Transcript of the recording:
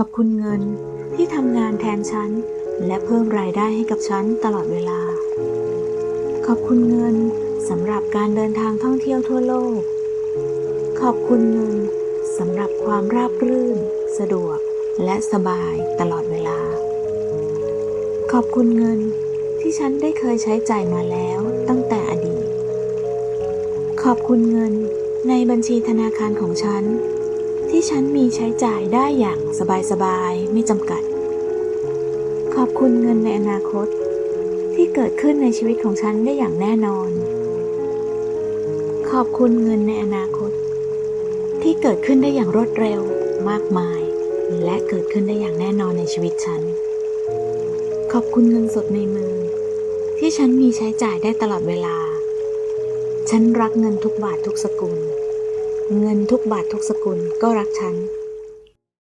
ขอบคุณเงินที่ทำงานแทนฉัน และเพิ่มรายได้ให้กับฉันตลอดเวลา ขอบคุณเงินสำหรับการเดินทางท่องเที่ยวทั่วโลก ขอบคุณเงินสำหรับความราบรื่น สะดวก และสบายตลอดเวลา ขอบคุณเงินที่ฉันได้เคยใช้จ่ายมาแล้วตั้งแต่อดีต ขอบคุณเงินในบัญชีธนาคารของฉัน ที่ฉันมีใช้จ่ายได้อย่างสบายๆ ไม่จำกัด ขอบคุณเงินในอนาคต ที่เกิดขึ้นในชีวิตของฉันได้อย่างแน่นอน ขอบคุณเงินในอนาคต ที่เกิดขึ้นได้อย่างรวดเร็วมากมาย และเกิดขึ้นได้อย่างแน่นอนในชีวิตฉัน ขอบคุณเงินสดในมือ ที่ฉันมีใช้จ่ายได้ตลอดเวลา ฉันรักเงินทุกบาททุกสกุล เงินทุกบาททุกสกุลก็รักฉัน